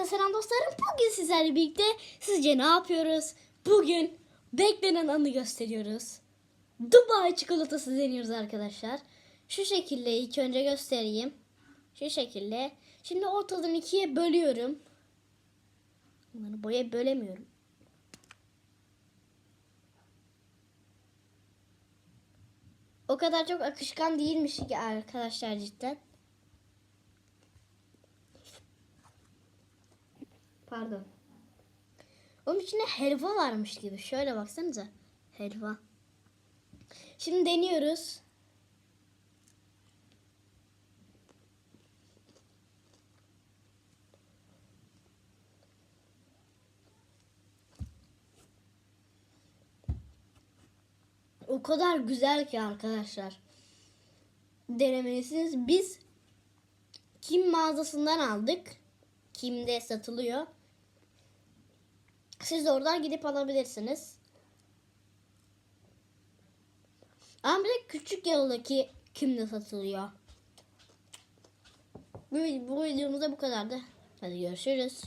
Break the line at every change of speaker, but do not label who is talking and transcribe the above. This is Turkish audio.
Herkese selam dostlarım. Bugün sizlerle birlikte sizce ne yapıyoruz? Bugün beklenen anı gösteriyoruz. Dubai çikolatası deniyoruz arkadaşlar. Şu şekilde ilk önce göstereyim. Şu şekilde. Şimdi ortadan ikiye bölüyorum. Bunları boya bölemiyorum. O kadar çok akışkan değilmiş ki arkadaşlar cidden. Pardon. Onun içinde helva varmış gibi. Şöyle baksanıza. Helva. Şimdi deniyoruz. O kadar güzel ki arkadaşlar. Denemelisiniz. Biz Kim mağazasından aldık. Kim'de satılıyor. Siz de oradan gidip alabilirsiniz. Ama bir de küçük yoldaki Kim'de satılıyor. Bu, bu videomuzda bu kadardı. Hadi görüşürüz.